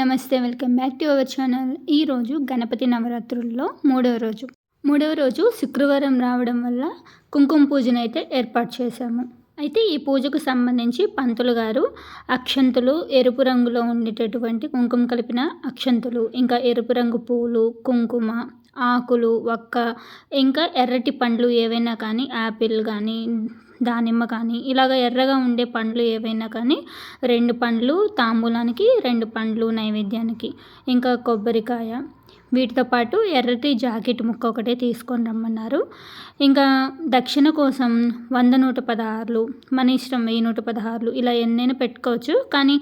నమస్తే welcome back to our channel. ఈరోజు గణపతి నవరాత్రుల్లో మూడవ రోజు. మూడవ రోజు శుక్రవారం రావడం వల్ల కుంకుమ పూజను అయితే ఏర్పాటు చేశాము. అయితే ఈ పూజకు సంబంధించి పంతులు గారు అక్షంతులు ఎరుపు రంగులో ఉండేటటువంటి కుంకుమ కలిపిన అక్షంతులు ఇంకా ఎరుపు రంగు పూలు కుంకుమ ఆకులు ఒక్క ఇంకా ఎర్రటి పండ్లు ఏవైనా కానీ యాపిల్ కానీ దానిమ్మ కానీ ఇలాగ ఎర్రగా ఉండే పండ్లు ఏవైనా కానీ రెండు పండ్లు తాంబూలానికి రెండు పండ్లు నైవేద్యానికి. ఇంకా కొబ్బరికాయ వీటితో పాటు ఎర్రటి జాకెట్ ముక్క ఒకటే తీసుకొని రమ్మన్నారు. ఇంకా దక్షిణ కోసం వంద నూట పదహారులు మన ఇష్టం వెయ్యి నూట పదహారులు ఇలా ఎన్నైనా పెట్టుకోవచ్చు. కానీ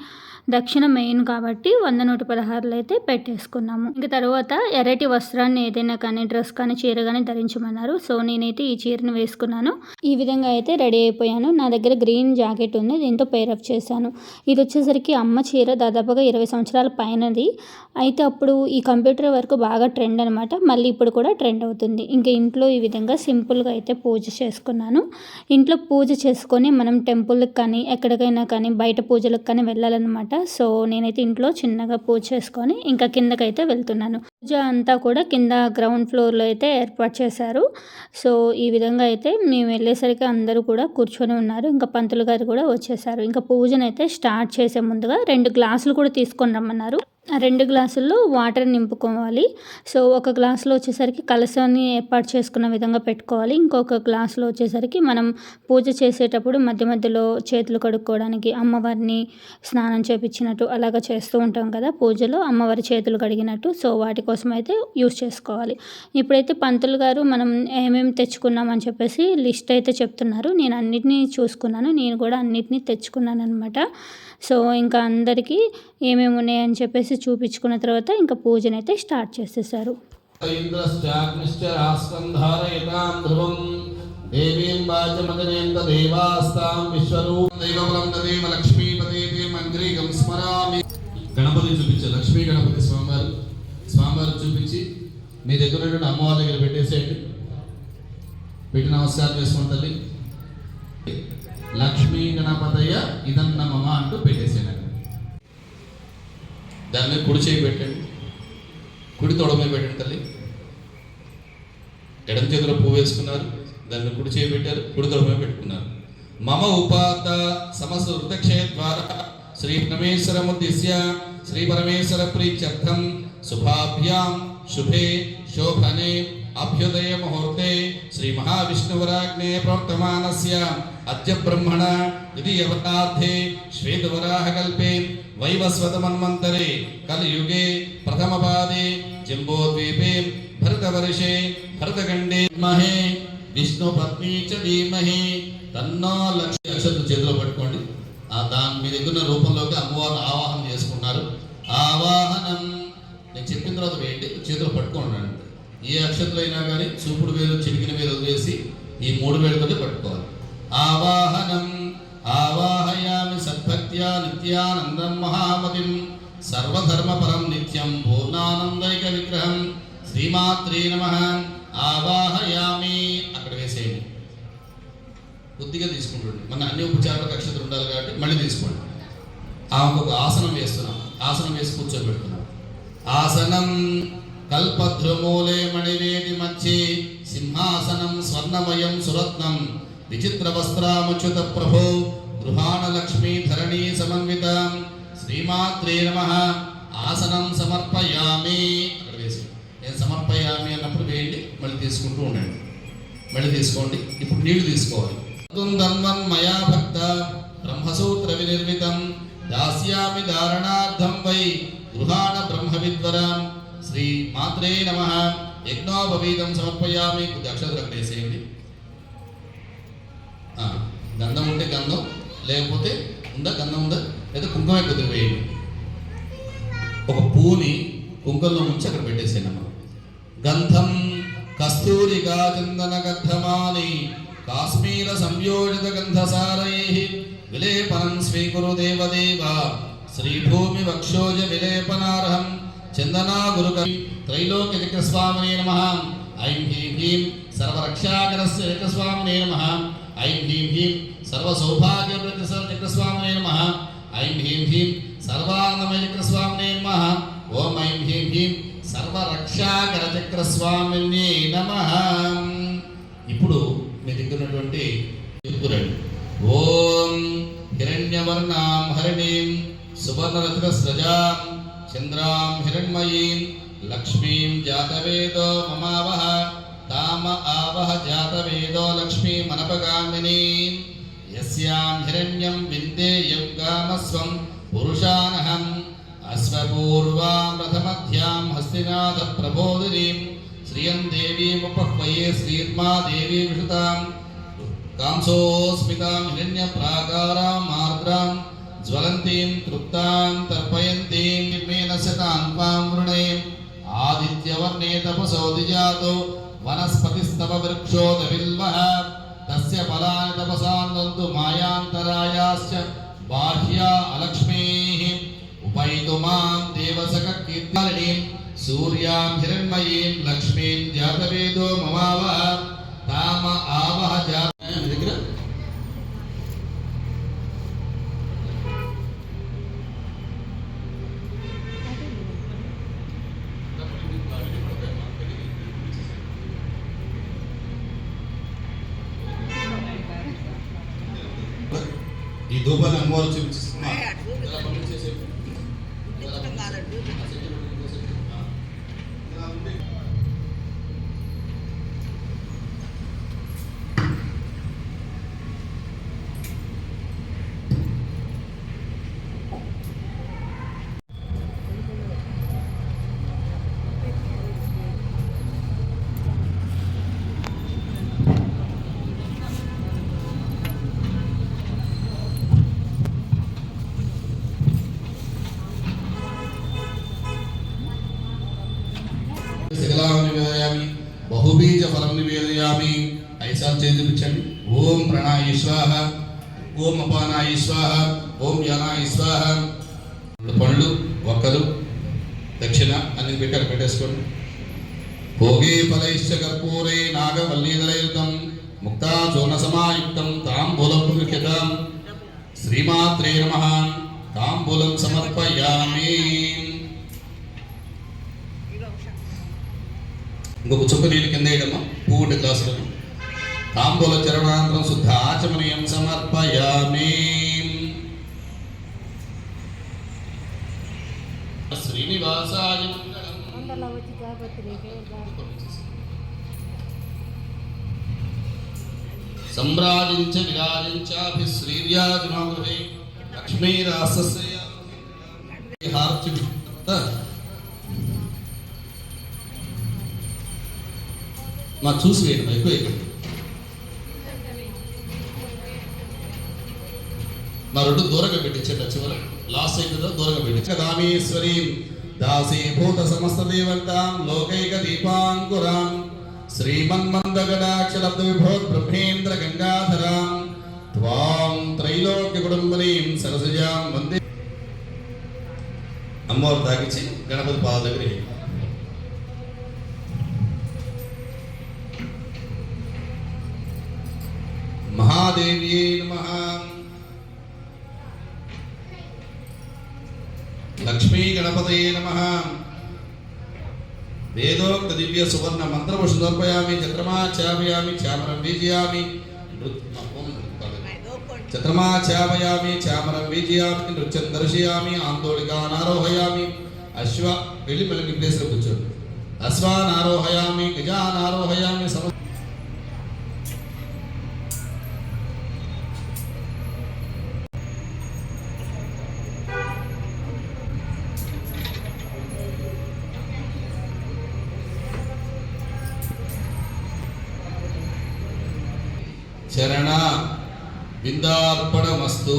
దక్షిణ మెయిన్ కాబట్టి వంద నూట పదహారులు అయితే పెట్టేసుకున్నాము. ఇంకా తర్వాత ఎర్రటి వస్త్రాన్ని ఏదైనా కానీ డ్రెస్ కానీ చీర కానీ ధరించమన్నారు. సో నేనైతే ఈ చీరను వేసుకున్నాను. ఈ విధంగా అయితే రెడీ అయిపోయాను. నా దగ్గర గ్రీన్ జాకెట్ ఉంది. దీంతో పేరప్ చేశాను. ఇది వచ్చేసరికి అమ్మ చీర దాదాపుగా ఇరవై సంవత్సరాల పైనది. అయితే అప్పుడు ఈ కంప్యూటర్ వరకు బాగా ట్రెండ్ అనమాట మళ్ళీ ఇప్పుడు కూడా ట్రెండ్ అవుతుంది. ఇంకా ఇంట్లో ఈ విధంగా సింపుల్గా అయితే పూజ చేసుకున్నాను. ఇంట్లో పూజ చేసుకొని మనం టెంపుల్కి కానీ ఎక్కడికైనా కానీ బయట పూజలకు కానీ వెళ్ళాలన్నమాట. సో నేనైతే ఇంట్లో చిన్నగా పూజ చేసుకొని ఇంకా కిందకైతే వెళ్తున్నాను. పూజ అంతా కూడా కింద గ్రౌండ్ ఫ్లోర్లో అయితే ఏర్పాటు చేశారు. సో ఈ విధంగా అయితే మేము వెళ్ళేసరికి అందరూ కూడా కూర్చొని ఉన్నారు. ఇంకా పంతులు గారు కూడా వచ్చేసారు. ఇంకా పూజనైతే స్టార్ట్ చేసే ముందుగా రెండు గ్లాసులు కూడా తీసుకొని రమ్మన్నారు. రెండు గ్లాసుల్లో వాటర్ నింపుకోవాలి. సో ఒక గ్లాసులో వచ్చేసరికి కలసాన్ని ఏర్పాటు చేసుకున్న విధంగా పెట్టుకోవాలి. ఇంకొక గ్లాసులో వచ్చేసరికి మనం పూజ చేసేటప్పుడు మధ్య మధ్యలో చేతులు కడుక్కోవడానికి అమ్మవారిని స్నానం చేపించినట్టు అలాగ చేస్తూ ఉంటాం కదా పూజలో అమ్మవారి చేతులు కడిగినట్టు. సో వాటి కోసం అయితే యూస్ చేసుకోవాలి. ఇప్పుడైతే పంతులు గారు మనం ఏమేమి తెచ్చుకున్నామని చెప్పేసి లిస్ట్ అయితే చెప్తున్నారు. నేను అన్నిటినీ చూసుకున్నాను. నేను కూడా అన్నిటినీ తెచ్చుకున్నాను అనమాట సో ఇంకా అందరికీ ఏమేమి ఉన్నాయని చెప్పేసి చూపించుకున్న తర్వాత ఇంకా పూజనైతే స్టార్ట్ చేసేసారు. దేవీం వాచమదనేంద్ర దేవాస్తాం విశ్వరూప దైవబలం దేవ లక్ష్మీపదే మంగ్రీగం స్మరామి. గణపతి చూపించే లక్ష్మీ గణపతి స్వామివారు. స్వామివారు చూపించి మీ దగ్గర ఉన్నటువంటి అమ్మవారి దగ్గర పెట్టేసేయండి. పెట్టి నమస్కారం చేసుకోండి తల్లి. లక్ష్మీ గణపతయ్య ఇదన్న మమ అంటూ పెట్టేసేయండి. దాని మీద కుడి చేయి పెట్టండి. కుడి తొడ మీద పెట్టండి తల్లి. ఎడం చేతిలో పువ్వు వేసుకున్నారు దాన్ని కుడి చేయి పెట్టారు కుడి తొడ మీద పెట్టుకున్నారు. మమ ఉపాత సమస్త వృతక్షయ ద్వారా శ్రీ పరమేశ్వరముద్దిశ్య శ్రీ పరమేశ్వర ప్రీత్యర్థం. శుభాభ్యాం శుభే శోభనే అభ్యుదయ ముహూర్తే శ్రీ మహావిష్ణువరాగ్నే ప్రవర్తమానస్య అద్య బ్రహ్మణ ద్వితీయవతార్థే శ్వేతవరాహకల్పే వైవస్వతమన్వంతరే కలియుగే ప్రథమపాదే జంబోద్వీపే భరతవర్షే భరతఖండే మహే విష్ణు పత్ని చ ధీమహి. తన్నో లక్ష్మి అక్షరం చేతిలో పట్టుకోండి. ఆ దాని మీ దగ్గర రూపంలోకి అమ్మవారిని ఆవాహన చేసుకున్నారు. ఆవాహనం. నేను చెప్పిన తర్వాత వేయండి. చేతిలో పట్టుకోండి అంటే ఏ అక్షంతలు అయినా కానీ చూపుడు వేలు చిటికిన వేలు వదిలేసి ఈ మూడు వేలతోనే పట్టుకోవాలి. ఆవాహనం ఆవాహయామి సద్భక్త్యా నిత్యానందం మహామతిం సర్వధర్మపరం నిత్యం పూర్ణానందైక విగ్రహం శ్రీమాత్రే నమ. ఆవాహయామి అక్కడ వేసేయండి. కొద్దిగా తీసుకుంటుండండి. మన అన్ని ఉపచారాల అక్షతలు ఉండాలి కాబట్టి మళ్ళీ తీసుకోండి. ఆమెకు ఒక ఆసనం వేస్తున్నాం. ఆసనం వేసి కూర్చోబెడుతున్నాం. ఆసనం కల్పద్రుమూలే మణివేది మంచి సింహాసనం స్వర్ణమయం సురత్నం. విచిత్ర వస్త్రాముచ్యుత ప్రభో గృహాణ లక్ష్మీ ధరణీ సమన్విత. శ్రీమాత్రే నమ. ఆసనం సమర్పయామి. అక్కడ వేసి నేను సమర్పయామి అన్నప్పుడు వేయండి మళ్ళీ తీసుకుంటూ ఉండండి. మళ్ళీ తీసుకోండి ఇప్పుడు నీళ్ళు తీసుకోవాలి. ధన్వన్ మయా భక్త బ్రహ్మసూత్ర వినిర్మితం. దాస్యామి ధారణార్థం వై గృహాణ బ్రహ్మ విద్వరాం శ్రీ మాత్రే నమ. యజ్ఞోపవీతం సమర్పయామి. కొద్ది అక్కడ వేసేయండి. గంధం ఉంటే గంధం లేకపోతే ఉందా గంధం ఉందా? లేదా కుంకుమ కొద్దిగా వేయండి ఒక పూని కుంకంలో ఉంచి అక్కడ పెట్టేసేయండి అమ్మ. గంధం కస్తూరిగా చందన గంధమాని కాశ్మీర సంయోజిత గంధసారై విలేపనం స్వీకురు దేవదేవ. శ్రీభూమి వక్షోజ విలేపనార్హం చందనా గురుక త్రైలోక్య చక్రస్వామినే నమ. ఐం హ్రీం హ్రీం సర్వరక్షాకరస్య చక్రస్వామినే నమ. ఐం హ్రీం హ్రీం సర్వసౌభాగ్య చక్రస్వామినే నమ. ఐం హ్రీం హ్రీం సర్వానందమయ చక్రస్వామినే నమ. ఓం ఐం హ్రీం హ్రీం సర్వరక్షాకరచక్ర స్వామిని నమ. ఇప్పుడు మీ దగ్గర ఉన్నటువంటి చెప్పురండి ఓం హిరణ్యవర్ణాం హరిణీం సువర్ణరత్న స్రజాం చంద్రాం హిరణ్మయీం లక్ష్మీం జాతవేదో మమావహ తామ ఆవహ జాతవేదో లక్ష్మీ లక్ష్మీమనపగామినీం యస్యాం హిరణ్యం విందేయం కామస్వం పురుషానహం. అశ్వపూర్వాం రథమధ్యాం హస్తినాథ ప్రబోధినీం శ్రియం దేవీముపహ్వయే శ్రీర్మా దేవీ విషుతాం కాంసోస్మితాం హిరణ్య హిరణ్యప్రాకారాం మార్ద్రాం జ్వలంతీం తృప్తాం తర్పయంతీం మేన శతాం త్వాం వృణే ఆదిత్యవర్ణే తపసోదిజాతో వనస్పతిస్తవ వృక్షోద విల్వః తస్య ఫలాని తపసాందంతు మాయాంతరాయాశ్చ బాహ్యా అలక్ష్మీః ఉపైతు మాం దేవసక కీర్తనీం సూర్యాం హిరణ్మయీం లక్ష్మీం జాతవేదో మమావహ తామ ఆవహ జాత మీ ఓం అపానాయ స్వాహ ఓం యనాయ స్వాహ. పండ్లు ఒక్కరు దక్షిణ అన్ని పెట్టారు పెట్టేసుకోండి. భోగే ఫలైశ్చ కర్పూరే నాగవల్లీదలయుతం ముక్తా చూర్ణ సమాయుక్తం తాంబూలం గృహ్యతాం శ్రీమాత్రే నమ తాంబూలం సమర్పయామి. ఇంకొక చుక్క నీళ్ళు కింద వేయడమ్మా పువ్వు ఉండే గ్లాసులను. తాంబూల చరణాంతరం శుద్ధ ఆచమనీయం సమర్పయామి శ్రీనివాసాయ మంగళం. విరాజించాభి వచ్చి లక్ష్మీరాసస్య హార్చి మా చూసి వేయండి ఎక్కువ రెండు దూరంగా పెట్టించండి చివరి. లాస్ట్ సైడ్ దూరంగా పెట్టించ దామేశ్వరి దాసీభూత సమస్త దేవంతాం లోకైక దీపాంకురాం. శ్రీమన్మందగడాక్షలబ్ద విభోత్ బ్రహ్మేంద్ర గంగాధరాం. త్వాం త్రైలోక్య కుటుంబనీం సరసజాం వందే. అమ్మవారు తాకించి గణపతి పాద దగ్గర మహాదేవ్యే నమః. లక్ష్మీ గణపతయే నమ. వేదోక్త దివ్య సువర్ణ మంత్రము సమర్పయామి చంద్రమా చాపయామి చామరం వీజయామి చంద్రమా చాపయామి చామరం వీజయామి నృత్యం దర్శయామి ఆందోళికానారోహయామి అశ్వ వెళ్ళి మళ్ళీ మీ ప్లేస్లో కూర్చోండి అశ్వానారోహయామి గజానారోహయామి సమ చరణ బిందార్పణమస్తు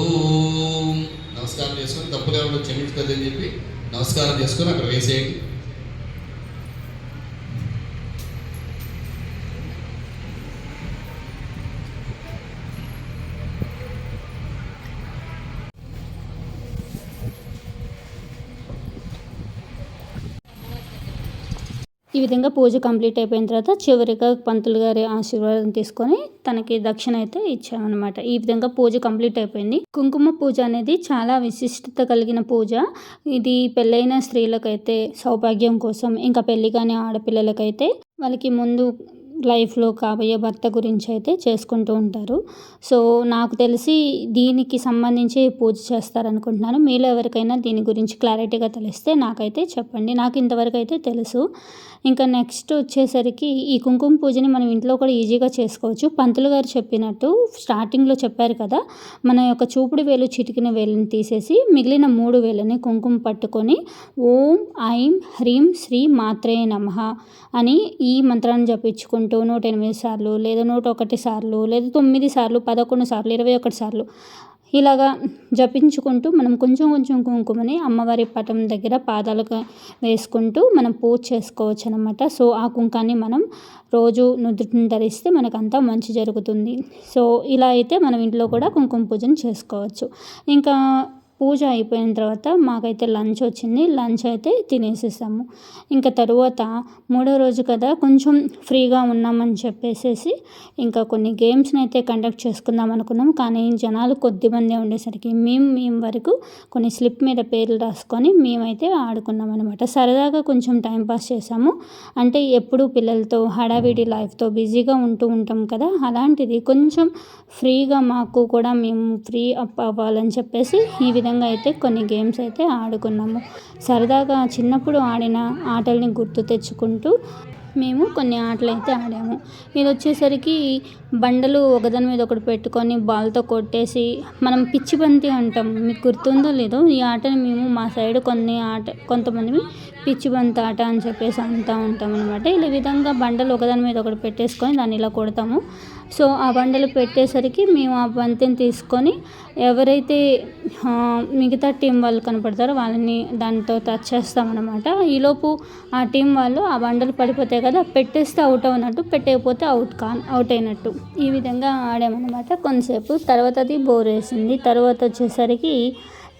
నమస్కారం చేసుకొని తప్పులు ఎవరు క్షమించుకోదని చెప్పి నమస్కారం చేసుకొని అక్కడ వేసేయండి. విధంగా పూజ కంప్లీట్ అయిపోయిన తర్వాత చివరిగా పంతులు గారి ఆశీర్వాదం తీసుకొని తనకి దక్షిణ అయితే ఇచ్చామన్నమాట. ఈ విధంగా పూజ కంప్లీట్ అయిపోయింది. కుంకుమ పూజ అనేది చాలా విశిష్టత కలిగిన పూజ. ఇది పెళ్ళైన స్త్రీలకైతే సౌభాగ్యం కోసం ఇంకా పెళ్ళి కాని ఆడపిల్లలకైతే వాళ్ళకి ముందు లైఫ్లో కాబోయే భర్త గురించి అయితే చేసుకుంటూ ఉంటారు. సో నాకు తెలిసి దీనికి సంబంధించి పూజ చేస్తారనుకుంటున్నాను. మీలో ఎవరికైనా దీని గురించి క్లారిటీగా తెలిస్తే నాకైతే చెప్పండి. నాకు ఇంతవరకు అయితే తెలుసు. ఇంకా నెక్స్ట్ వచ్చేసరికి ఈ కుంకుమ పూజని మనం ఇంట్లో కూడా ఈజీగా చేసుకోవచ్చు. పంతులు గారు చెప్పినట్టు స్టార్టింగ్లో చెప్పారు కదా మన యొక్క చూపుడు వేలు చిటికిన వేలుని తీసేసి మిగిలిన మూడు వేలని కుంకుమ పట్టుకొని ఓం ఐం హ్రీం శ్రీ మాత్రే నమః అని ఈ మంత్రాన్ని జపించుకుంటూ నూట ఎనిమిది సార్లు లేదా నూట ఒకటి సార్లు లేదా తొమ్మిది సార్లు పదకొండు సార్లు ఇరవై ఒకటి సార్లు. ఇలాగా జపించుకుంటూ మనం కొంచెం కొంచెం కుంకుమని అమ్మవారి పటం దగ్గర పాదాలకు వేసుకుంటూ మనం పూజ చేసుకోవచ్చు అనమాట సో ఆ కుంకాన్ని మనం రోజు నుదుటిని ధరిస్తే మనకంతా మంచి జరుగుతుంది. సో ఇలా అయితే మనం ఇంట్లో కూడా కుంకుమ పూజను చేసుకోవచ్చు. ఇంకా పూజ అయిపోయిన తర్వాత మాకైతే లంచ్ వచ్చింది. లంచ్ అయితే తినేసేసాము. ఇంకా తరువాత మూడో రోజు కదా కొంచెం ఫ్రీగా ఉన్నామని చెప్పేసేసి ఇంకా కొన్ని గేమ్స్ని అయితే కండక్ట్ చేసుకుందాం అనుకున్నాం. కానీ జనాలు కొద్ది మందే ఉండేసరికి మేము మేము వరకు కొన్ని స్లిప్ మీద పేర్లు రాసుకొని మేమైతే ఆడుకున్నాం అనమాట సరదాగా కొంచెం టైం పాస్ చేసాము. అంటే ఎప్పుడు పిల్లలతో హడావిడి లైఫ్తో బిజీగా ఉంటూ ఉంటాం కదా. అలాంటిది కొంచెం ఫ్రీగా మాకు కూడా మేము ఫ్రీ అప్ అవ్వాలని చెప్పేసి ఈ విధంగా అయితే కొన్ని గేమ్స్ అయితే ఆడుకున్నాము. సరదాగా చిన్నప్పుడు ఆడిన ఆటల్ని గుర్తు తెచ్చుకుంటూ మేము కొన్ని ఆటలు అయితే ఆడాము. ఇది వచ్చేసరికి బండలు ఒకదాని మీద ఒకటి పెట్టుకొని బాల్తో కొట్టేసి మనం పిచ్చి బంతి అంటాం. మీకు గుర్తుందో లేదో ఈ ఆటని మేము మా సైడ్ కొన్ని ఆట కొంతమంది పిచ్చి బంతి ఆట అని చెప్పేసి అంటూ ఉంటాం అనమాట ఇలా విధంగా బండలు ఒకదాని మీద ఒకటి పెట్టేసుకొని దాన్ని ఇలా కొడతాము. సో ఆ బండలు పెట్టేసరికి మేము ఆ బంతిని తీసుకొని ఎవరైతే మిగతా టీం వాళ్ళు కనపడతారో వాళ్ళని దాంతో టచ్ చేస్తామన్నమాట. ఈలోపు ఆ టీం వాళ్ళు ఆ బండలు పడిపోతాయి కదా పెట్టేస్తే అవుట్ అవునట్టు పెట్టకపోతే అవుట్ కా అవుట్ అయినట్టు. ఈ విధంగా ఆడామన్నమాట కొంతసేపు. తర్వాత అది బోర్ వేసింది. తర్వాత వచ్చేసరికి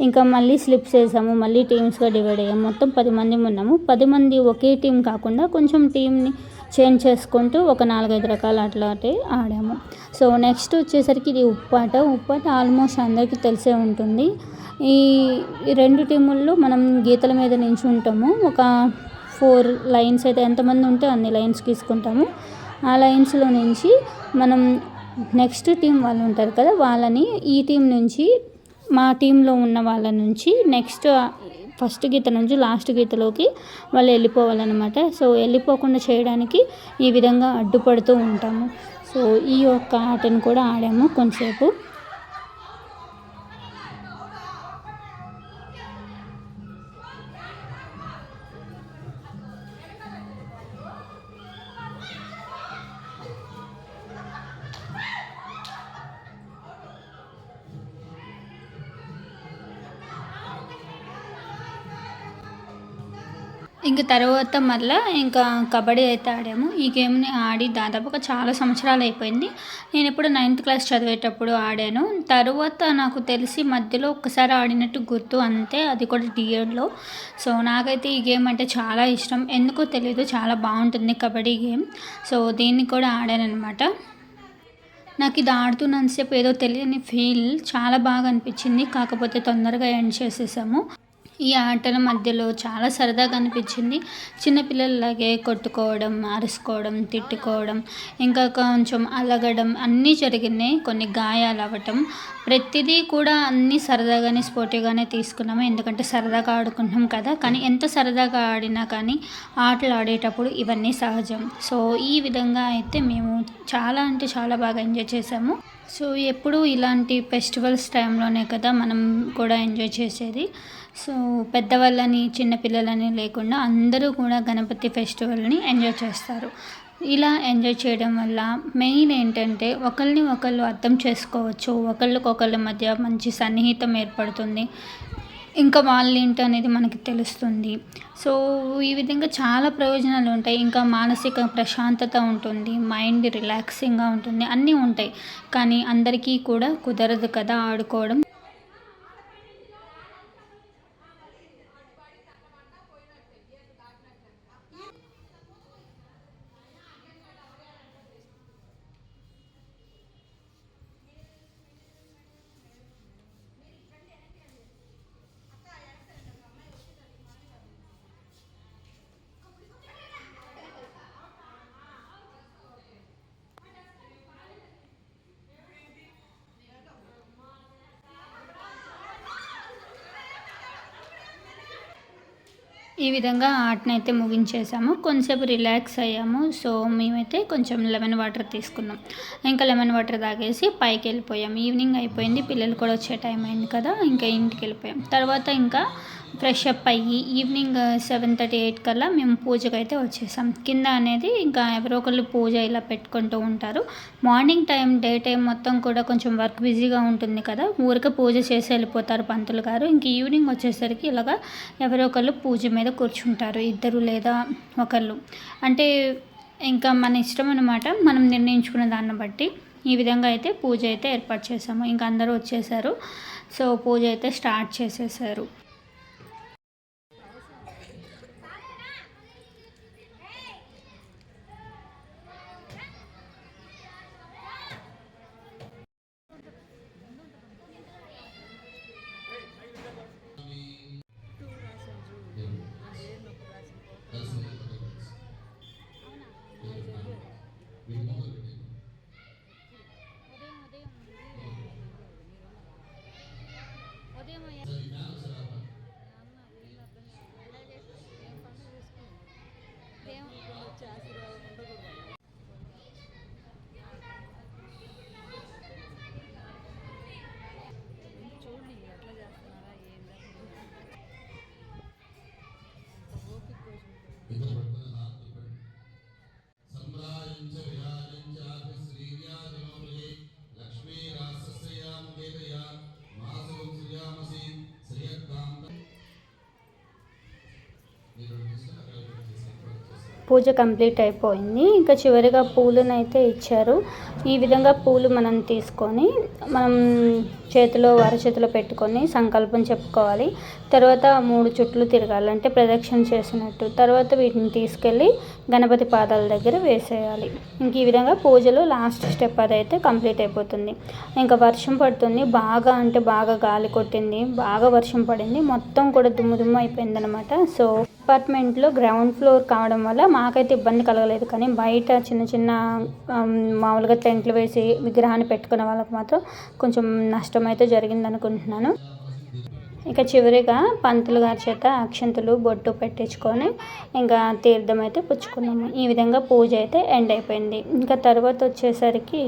ఇంకా మళ్ళీ స్లిప్స్ వేసాము మళ్ళీ టీమ్స్గా డివైడ్ అయ్యాము. మొత్తం పది మంది ఉన్నాము. పది మంది ఒకే టీం కాకుండా కొంచెం టీంని చేంజ్ చేసుకుంటూ ఒక నాలుగైదు రకాల అట్లాంటి ఆడాము. సో నెక్స్ట్ వచ్చేసరికి ఇది ఉప్పాట. ఉప్పాట ఆల్మోస్ట్ అందరికీ తెలిసే ఉంటుంది. ఈ రెండు టీముల్లో మనం గీతల మీద నించుంటాము ఒక ఫోర్ లైన్స్ అయితే ఎంతమంది ఉంటే అన్ని లైన్స్ తీసుకుంటాము ఆ లైన్స్లో నుంచి మనం నెక్స్ట్ టీం వాళ్ళు ఉంటారు కదా వాళ్ళని ఈ టీం నుంచి మా టీంలో ఉన్న వాళ్ళ నుంచి నెక్స్ట్ ఫస్ట్ గీత నుంచి లాస్ట్ గీతలోకి వాళ్ళు వెళ్ళిపోవాలన్నమాట. సో వెళ్ళిపోకుండా చేయడానికి ఈ విధంగా అడ్డుపడుతూ ఉంటాము. సో ఈ యొక్క ఆటను కూడా ఆడాము కొంతసేపు. ఇంకా తర్వాత మళ్ళీ ఇంకా కబడ్డీ అయితే ఆడాము. ఈ గేమ్ని ఆడి దాదాపుగా చాలా సంవత్సరాలు అయిపోయింది. నేను ఎప్పుడు నైన్త్ క్లాస్ చదివేటప్పుడు ఆడాను. తర్వాత నాకు తెలిసి మధ్యలో ఒక్కసారి ఆడినట్టు గుర్తు అంతే. అది కూడా డిఎడ్లో సో నాకైతే ఈ గేమ్ అంటే చాలా ఇష్టం. ఎందుకో తెలియదు చాలా బాగుంటుంది కబడ్డీ గేమ్. సో దీన్ని కూడా ఆడాను అనమాట నాకు ఇది ఆడుతున్నంతసేపు ఏదో తెలియని ఫీల్ చాలా బాగా అనిపించింది. కాకపోతే తొందరగా ఎండ్ చేసేసాము. ఈ ఆటల మధ్యలో చాలా సరదాగా అనిపించింది చిన్నపిల్లలలాగే కొట్టుకోవడం అరుసుకోవడం తిట్టుకోవడం ఇంకా కొంచెం అలగడం అన్నీ జరిగినాయి. కొన్ని గాయాలు అవ్వటం. ప్రతిదీ కూడా అన్నీ సరదాగానే స్పోర్టివ్గానే తీసుకున్నాము. ఎందుకంటే సరదాగా ఆడుకుంటున్నాం కదా. కానీ ఎంత సరదాగా ఆడినా కానీ ఆటలు ఆడేటప్పుడు ఇవన్నీ సహజం. సో ఈ విధంగా అయితే మేము చాలా అంటే చాలా బాగా ఎంజాయ్ చేసాము. సో ఎప్పుడు ఇలాంటి ఫెస్టివల్స్ టైంలోనే కదా మనం కూడా ఎంజాయ్ చేసేది. సో పెద్దవాళ్ళని చిన్నపిల్లలని లేకుండా అందరూ కూడా గణపతి ఫెస్టివల్ని ఎంజాయ్ చేస్తారు. ఇలా ఎంజాయ్ చేయడం వల్ల మెయిన్ ఏంటంటే ఒకరిని ఒకళ్ళు అర్థం చేసుకోవచ్చు. ఒకళ్ళకొకళ్ళ మధ్య మంచి సన్నిహితం ఏర్పడుతుంది. ఇంకా వాళ్ళు ఏంటి అనేది మనకి తెలుస్తుంది. సో ఈ విధంగా చాలా ప్రయోజనాలు ఉంటాయి. ఇంకా మానసిక ప్రశాంతత ఉంటుంది. మైండ్ రిలాక్సింగ్గా ఉంటుంది. అన్నీ ఉంటాయి. కానీ అందరికీ కూడా కుదరదు కదా ఆడుకోవడం. ఈ విధంగా ఆటనైతే ముగించేసాము. కొంచెంసేపు రిలాక్స్ అయ్యాము. సో మేమైతే కొంచెం లెమన్ వాటర్ తీసుకున్నాం. ఇంకా లెమన్ వాటర్ తాగేసి పైకి వెళ్ళిపోయాం. ఈవినింగ్ అయిపోయింది. పిల్లలు కూడా వచ్చే టైం అయింది కదా ఇంకా ఇంటికి వెళ్ళిపోయాం. తర్వాత ఇంకా ఫ్రెష్ అప్ అయ్యి ఈవినింగ్ సెవెన్ థర్టీ ఎయిట్ కల్లా మేము పూజకు అయితే వచ్చేసాం. కింద అనేది ఇంకా ఎవరో ఒకళ్ళు పూజ ఇలా పెట్టుకుంటూ ఉంటారు. మార్నింగ్ టైం డే టైం మొత్తం కూడా కొంచెం వర్క్ బిజీగా ఉంటుంది కదా. ఊరికే పూజ చేసి వెళ్ళిపోతారు పంతులు గారు. ఇంక ఈవినింగ్ వచ్చేసరికి ఇలాగా ఎవరో ఒకళ్ళు పూజ మీద కూర్చుంటారు ఇద్దరు లేదా ఒకళ్ళు. అంటే ఇంకా మన ఇష్టం అనమాట మనం నిర్ణయించుకున్న దాన్ని బట్టి ఈ విధంగా అయితే పూజ అయితే ఏర్పాటు చేసాము. ఇంకా అందరూ వచ్చేసారు. సో పూజ అయితే స్టార్ట్ చేసేసారు. పూజ కంప్లీట్ అయిపోయింది. ఇంకా చివరిగా పూలను అయితే ఇచ్చారు. ఈ విధంగా పూలు మనం తీసుకొని మనం చేతిలో చేతిలో పెట్టుకొని సంకల్పం చెప్పుకోవాలి. తర్వాత మూడు చుట్లు తిరగాలంటే ప్రదక్షిణ చేసినట్టు. తర్వాత వీటిని తీసుకెళ్ళి గణపతి పాదాల దగ్గర వేసేయాలి. ఇంక ఈ విధంగా పూజలు లాస్ట్ స్టెప్ అదైతే కంప్లీట్ అయిపోతుంది. ఇంకా వర్షం పడుతుంది. బాగా అంటే బాగా గాలి కొట్టింది. బాగా వర్షం పడింది. మొత్తం కూడా దుమ్ము దుమ్ము అయిపోయింది అనమాట సో అపార్ట్మెంట్లో గ్రౌండ్ ఫ్లోర్ కావడం వల్ల మాకైతే ఇబ్బంది కలగలేదు. కానీ బయట చిన్న చిన్న మామూలుగా టెంట్లు వేసి విగ్రహాన్ని పెట్టుకున్న వాళ్ళకి మాత్రం కొంచెం నష్టం అయితే జరిగింది అనుకుంటున్నాను ఇక చివరిగా పంతులు గారి చేత అక్షంతులు బొట్టు పెట్టించుకొని ఇంకా తీర్థం అయితే పుచ్చుకున్నాము. ఈ విధంగా పూజ అయితే ఎండ్ అయిపోయింది. ఇంకా తర్వాత వచ్చేసరికి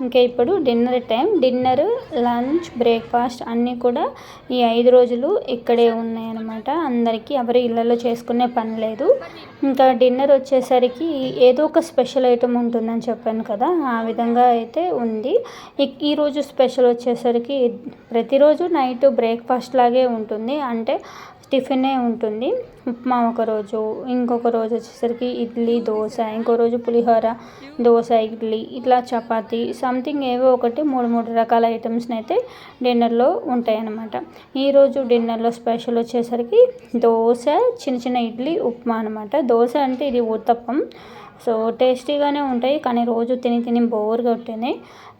ఇంకా ఇప్పుడు dinner time dinner lunch breakfast అన్నీ కూడా ఈ ఐదు రోజులు ఇక్కడే ఉన్నాయన్నమాట. అందరికీ ఎవరు ఇళ్ళలో చేసుకునే పని లేదు. ఇంకా డిన్నర్ వచ్చేసరికి ఏదో ఒక స్పెషల్ ఐటమ్ ఉంటుందని చెప్పాను కదా ఆ విధంగా అయితే ఉంది. ఈ- ఈరోజు స్పెషల్ వచ్చేసరికి ప్రతిరోజు నైట్ బ్రేక్ఫాస్ట్ లాగే ఉంటుంది. అంటే టిఫినే ఉంటుంది. ఉప్మా ఒక రోజు ఇంకొక రోజు వచ్చేసరికి ఇడ్లీ దోశ ఇంకో రోజు పులిహోర దోశ ఇడ్లీ ఇట్లా చపాతి సంథింగ్ ఏవో ఒకటి మూడు మూడు రకాల ఐటమ్స్ని అయితే డిన్నర్లో ఉంటాయి అన్నమాట ఈరోజు డిన్నర్లో స్పెషల్ వచ్చేసరికి దోశ చిన్న చిన్న ఇడ్లీ ఉప్మా అనమాట దోశ అంటే ఇది ఉత్తప్పం. సో టేస్టీగానే ఉంటాయి కానీ రోజు తిని తిని బోర్ కొట్టింది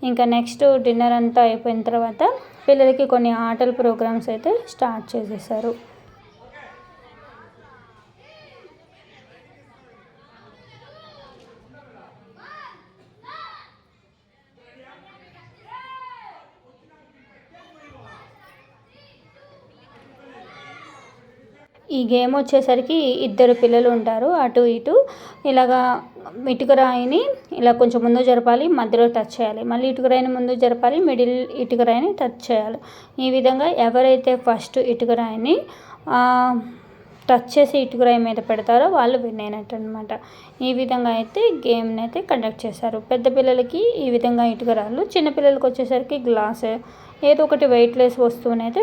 ఇంకా నెక్స్ట్ డిన్నర్ అంతా అయిపోయిన తర్వాత పిల్లలకి కొన్ని ఆటల ప్రోగ్రామ్స్ అయితే స్టార్ట్ చేసేసారు. ఈ గేమ్ వచ్చేసరికి ఇద్దరు పిల్లలు ఉంటారు అటు ఇటు. ఇలాగా ఇటుక రాయిని ఇలా కొంచెం ముందు జరపాలి మధ్యలో టచ్ చేయాలి. మళ్ళీ ఇటుకరాయిని ముందు జరపాలి మిడిల్ ఇటుకరాయిని టచ్ చేయాలి. ఈ విధంగా ఎవరైతే ఫస్ట్ ఇటుక రాయిని టచ్ చేసి ఇటుక రాయి మీద పెడతారో వాళ్ళు విన్ అయినట్టు అనమాట ఈ విధంగా అయితే గేమ్ని అయితే కండక్ట్ చేశారు. పెద్ద పిల్లలకి ఈ విధంగా ఇటుక చిన్నపిల్లలకి వచ్చేసరికి గ్లాస్ ఏదో ఒకటి వెయిట్లెస్ వస్తువుని అయితే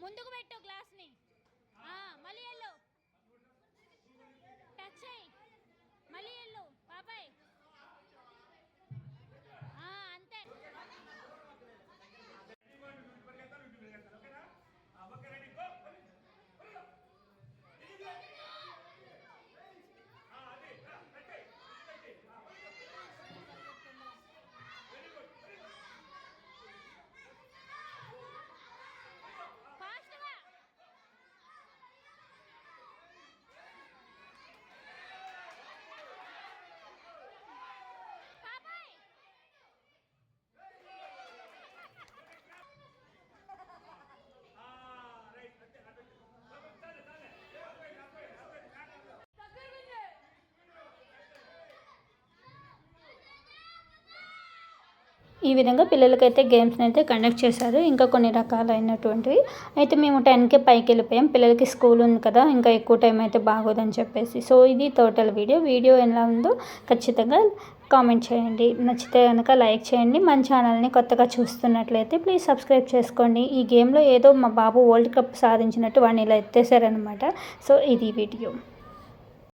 ముందుకు పెట్టు గ్లాస్ని. మళ్ళీ వెళ్ళు టచ్ చేయి మళ్ళీ వెళ్ళు పాపాయ్ ఈ విధంగా పిల్లలకైతే గేమ్స్ని అయితే కండక్ట్ చేశారు. ఇంకా కొన్ని రకాలైనటువంటివి. అయితే మేము టెన్కే పైకి వెళ్ళిపోయాం. పిల్లలకి స్కూల్ ఉంది కదా ఇంకా ఎక్కువ టైం అయితే బాగోదని చెప్పేసి. సో ఇది టోటల్ వీడియో. వీడియో ఎలా ఉందో ఖచ్చితంగా కామెంట్ చేయండి. నచ్చితే కనుక లైక్ చేయండి. మన ఛానల్ని కొత్తగా చూస్తున్నట్లయితే ప్లీజ్ సబ్స్క్రైబ్ చేసుకోండి. ఈ గేమ్లో ఏదో మా బాబు వరల్డ్ కప్ సాధించినట్టు వాడిని ఇలా ఎత్తేసారనమాట సో ఇది వీడియో.